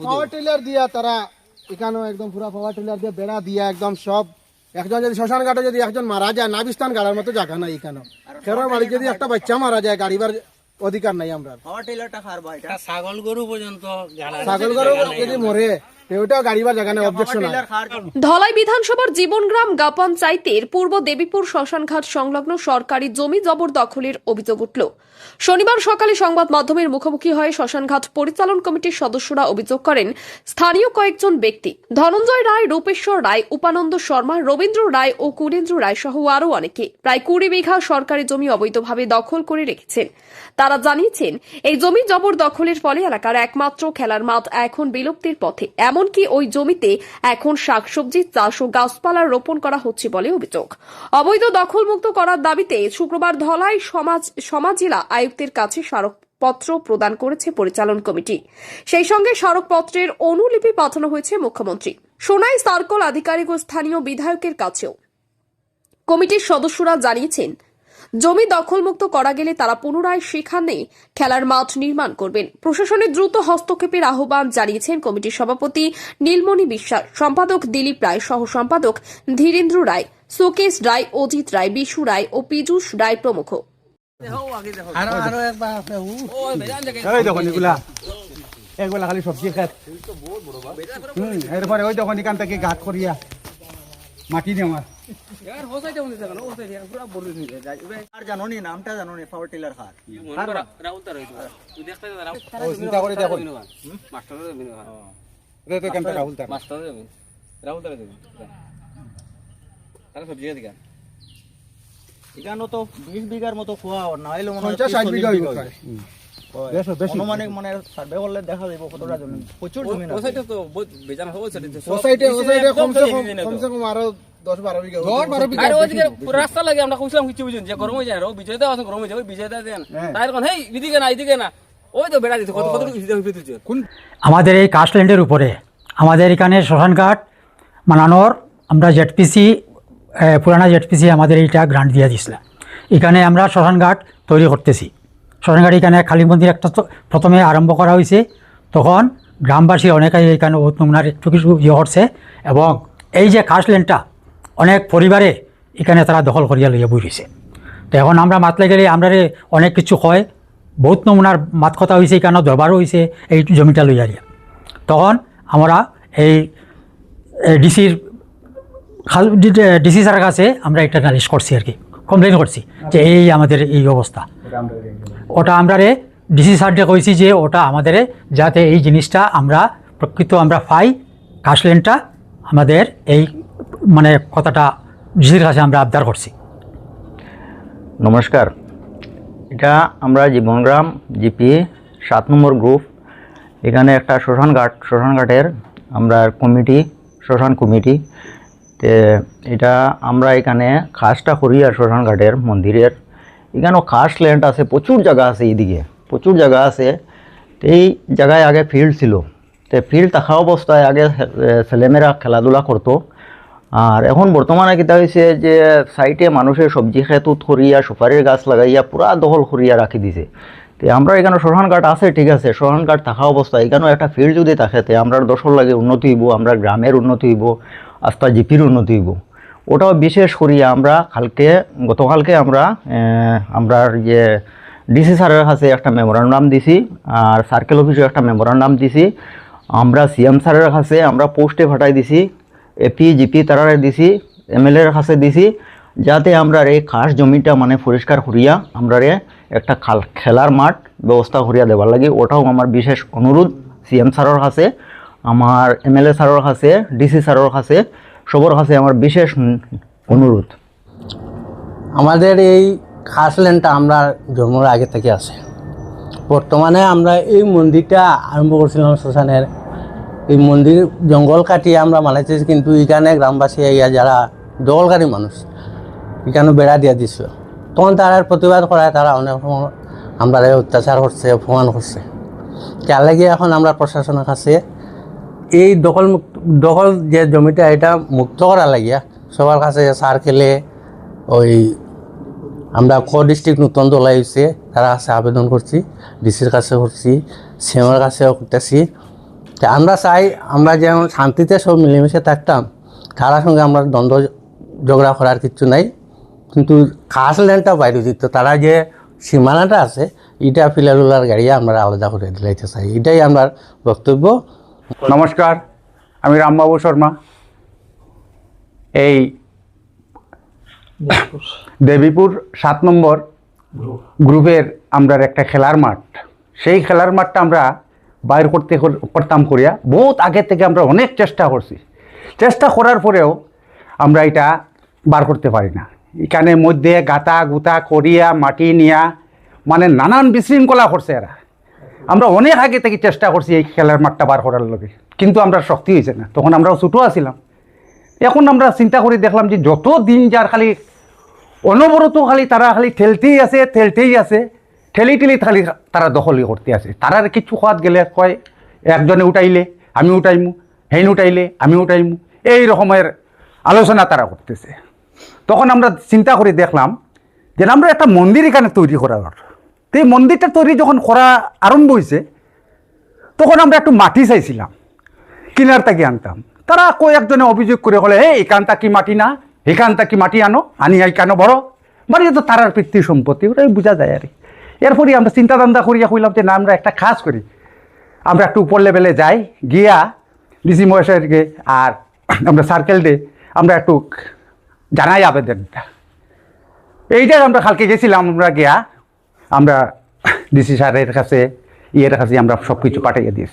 Power tiller দিয়া তারা এখানেও একদম পুরো পাওয়ার টিলার দিয়ে বেড়া দিয়া একদম সব। একজন যদি শ্মশান ঘাটে যদি একজন মারা যায় নাবিস্তান গাড়ার মতো জায়গা নাই এখানে খেরোর বাড়ি যদি একটা বাচ্চা মারা যায় গাড়িবার অধিকার নাই আমরা ছাগল গরু পর্যন্ত ছাগল গরু যদি মরে ওটাও গাড়িবার জায়গা নেই অবজেকশন ধলাই বিধানসভার জীবনগ্রাম গা পঞ্চায়েতের পূর্ব দেবীপুর শ্মশানঘাট সংলগ্ন সরকারি জমি জবরদখলের অভিযোগ উঠল। শনিবার সকালে সংবাদ মাধ্যমের মুখোমুখি হয়ে শ্মশানঘাট পরিচালন কমিটির সদস্যরা অভিযোগ করেন স্থানীয় কয়েকজন ব্যক্তি ধনঞ্জয় রায় রূপেশ্বর রায় উপানন্দ শর্মা রবীন্দ্র রায় ও কুরেন্দ্র রায় সহ আরও অনেকে প্রায় কুড়ি বিঘা সরকারি জমি অবৈধভাবে দখল করে রেখেছেন। তারা জানিয়েছেন এই জমি জবরদখলের ফলে এলাকার একমাত্র খেলার মাঠ এখন বিলুপ্তির পথে। এমনকি ওই জমিতে এখন শাকসবজি, চাষ ও গাছপালা রোপণ করা হচ্ছে বলে অভিযোগ। অবৈধ দখলমুক্ত করার দাবিতে শুক্রবার ধলাই সমাজ সমাজিলা আয়ুক্তের কাছে স্মারকপত্র প্রদান করেছে পরিচালন কমিটি। সেই সঙ্গে স্মারকপত্রের অনুলিপি পাঠানো হয়েছে মুখ্যমন্ত্রী। সোনাই সার্কল আধিকারিক ও স্থানীয় বিধায়কের কাছেও। কমিটির সদস্যরা জানিয়েছেন জমি দখলমুক্ত করা গেলে তারা পুনরায় সেখানে খেলার মাঠ নির্মাণ করবেন। প্রশাসনের দ্রুত হস্তক্ষেপের আহ্বান জানিয়েছেন কমিটির সভাপতি নীলমণি বিশ্বাস। সম্পাদক দিলীপ রায় সহ সম্পাদক ধীরেন্দ্র রায় সুকেশ রায় অজিত রায় বিশু রায় ও পীযূষ রায় প্রমুখ। উ ওই এখান নি নি তো তার এখানে বিশ বিঘার মতো খোয়া নাইলে মনে হয় পঞ্চাশ ষাট বিঘা অনুমানিক মানে সার্ভে করলে দেখা যাবে কতটা জমি। প্রচুর জমি কমসে কম কমসে কম আরও রাস্তা লাগে আমরা কইছিলাম কিছু বুঝুন যে গরম হয়ে যায় বিজয় দেওয়া আছে গরম হয়ে যাবে বিজয় দেওয়া দেন তাই এখন হেই এদিকে না এদিকে না। ওই তো বেড়া দিতে কত কত আমাদের এই কাস্টল্যান্ডের উপরে আমাদের এখানে শ্মশানঘাট বানানোর আমরা জেডপিসি পুরানা জেডপিসি আমাদের এইটা গ্রান্ট দিয়ে দিয়েছিলাম এখানে আমরা শ্মশানঘাট তৈরি করতেছি। শ্মশানঘাট এখানে কালী মন্দির একটা প্রথমে আরম্ভ করা হয়েছে। তখন গ্রামবাসী অনেকেই এখানে নমুনার একটু কিছু ইয়ে করছে এবং এই যে কাস্টল্যান্ডটা অনেক পরিবারে এখানে তারা দখল করিয়া লইয়া রয়েছে তো এখন আমরা মাতলে গেলে আমরা অনেক কিছু হয় বহুত নমুনার মাত কথা হয়েছে এখানে, দরবারও হয়েছে এই জমিটা লইয়া দিয়া তখন আমরা এই ডিসির খাল ডিসি স্যারের কাছে আমরা একটা নালিশ করছি আর কি কমপ্লেন করছি যে এই আমাদের এই অবস্থা। ওটা আমরা রে ডিসি স্যারকে কইছি যে ওটা আমাদের যাতে এই জিনিসটা আমরা প্রকৃত আমরা পাই কাশলেনটা আমাদের এই মানে কথাটা ডিসির কাছে আমরা আবদার করছি। নমস্কার। এটা আমরা জীবনগ্রাম জিপি সাত নম্বর গ্রুপ। এখানে একটা শ্মশান ঘাট, শ্মশান ঘাটের আমরা কমিটি, শ্মশান কমিটি। তে এটা আমরা এখানে খাসটা করি আর শ্মশান ঘাটের মন্দিরের। এখানেও খাস ল্যান্ড আছে, প্রচুর জায়গা আছে এইদিকে, প্রচুর জায়গা আছে। এই জায়গায় আগে ফিল্ড ছিল। তো ফিল্ড থাকা অবস্থায় আগে ছেলেমেয়েরা খেলাধুলা করতো। আর এখন বর্তমানে কিতা হয়েছে যে সাইটে মানুষের সবজি খেতুত করিয়া সুপারির গাছ লাগাইয়া পুরা দখল করিয়া রাখি দিছে। তো আমরা এখানে শ্মশান ঘাট আছে, ঠিক আছে শ্মশান ঘাট থাকা অবস্থায় এখানেও একটা ফিল্ড যদি থাকে, তে আমরা দশর লাগে উন্নতি হইব, আমরা গ্রামের উন্নতি হইব, আস্তা জিপির উন্নতি হইব। ওটাও বিশেষ করিয়া আমরা কালকে, গতকালকে আমরা আমরা যে ডিসি স্যারের কাছে একটা মেমোরান্ডাম দিছি, আর সার্কেল অফিসে একটা মেমোরান্ডাম দিছি। আমরা সিএম স্যারের কাছে আমরা পোস্টে ফাটাই দিছি এপি জিপি তারারে দিছি এমএলএর কাছে দিছি, যাতে আমরা এই খাস জমিটা মানে পরিষ্কার করিয়া আমরা রে একটা খাল, খেলার মাঠ ব্যবস্থা করিয়া দেবার লাগে। ওটাও আমার বিশেষ অনুরোধ সিএম স্যারের কাছে, আমার এমএলএ স্যারের কাছে ডিসি স্যারের কাছে। সবার কাছে আমার বিশেষ অনুরোধ। আমাদের এই খাস ল্যান্ডটা আমরা জন্মের আগে থেকে আছে। বর্তমানে আমরা এই মন্দিরটা আরম্ভ করছিলাম শ্মশানের। এই মন্দির জঙ্গল কাটিয়ে আমরা বানাইছি কিন্তু এখানে গ্রামবাসী ইয়া যারা দখলকারী মানুষ, এখানে বেড়া দিয়ে দিছিল। তখন তারা প্রতিবাদ করায়, তারা অনেক আমরা অত্যাচার করছে, অপমান করছে। তার লাগে এখন আমরা প্রশাসনের কাছে এই দখল মুক্ত, দখল যে জমিটা, এটা মুক্ত করা লাগিয়া সবার কাছে সার্কেলে ওই আমরা ক ডিস্ট্রিক্ট নতুন দল হয়েছে তারা কাছে আবেদন করছি, ডিসির কাছে করছি, সিএমের কাছেও করতেছি। তা আমরা চাই, আমরা যেমন শান্তিতে সব মিলেমিশে থাকতাম। কারার সঙ্গে আমরা দ্বন্দ্ব ঝগড়া করার কিছু নাই। কিন্তু খাস ল্যান্ডটা বাইরে দিত, তারা যে সীমানাটা আছে এটা ফিলারুলার গাড়ি আমরা আলাদা করে দিলাইতে চাই। এটাই আমার বক্তব্য। নমস্কার আমি রামবাবু শর্মা। এই দেবীপুর। সাত নম্বর গ্রুপের আমরা একটা খেলার মাঠ। সেই খেলার মাঠটা আমরা বাইর করতে করতাম করিয়া বহুত আগে থেকে আমরা অনেক চেষ্টা করছি। চেষ্টা করার পরেও আমরা এটা বার করতে পারি না। এখানে মধ্যে গাতা গুতা করিয়া মাটি নিয়া মানে নানান বিশৃঙ্খলা করছে এরা। আমরা অনেক আগে থেকে চেষ্টা করছি এই খেলার মাঠটা বার করার লগে। কিন্তু আমরা শক্তি হয়েছে না। তখন আমরাও ছোটো আছিলাম। এখন আমরা চিন্তা করে দেখলাম যে যত দিন যার খালি অনবরত খালি তারা খালি ঠেলতেই আছে ঠেলতেই আছে। ঠেলি ঠেলি খালি তারা দখলই করতে আছে। তারার কিছু খাওয়াত গেলে কয়, একজনে উঠাইলে, আমি উঠাইমু, হেন উঠাইলে, আমি উঠাইমু। এই রকমের আলোচনা তারা করতেছে। তখন আমরা চিন্তা করে দেখলাম যে আমরা একটা মন্দির এখানে তৈরি করার। তো এই মন্দিরটা তৈরি যখন করা আরম্ভ হয়েছে তখন আমরা একটু মাটি চাইছিলাম, কিনার তাকে আনতাম। তারা কয়েকজনে অভিযোগ করে বলে হে এখানটা কি মাটি না এখানটা কি মাটি আনো, আনি কেন বড়? মানে তো তারার পিতৃ সম্পত্তি, ওটাই বোঝা যায় আর কি। এরপরই আমরা চিন্তা ধান্দা করিয়া কইলাম যে, না, আমরা একটা কাজ করি। আমরা একটু উপর লেভেলে যাই, গিয়া ডিসি মহেশকে আর আমরা সার্কেল ডে আমরা একটু জানাই আবেদনটা। এইটাই আমরা কালকে গেছিলাম আমরা গিয়া। আমরা ডিসি সারের কাছে ইয়ের কাছে আমরা সব কিছু পাঠিয়ে দিয়েছি।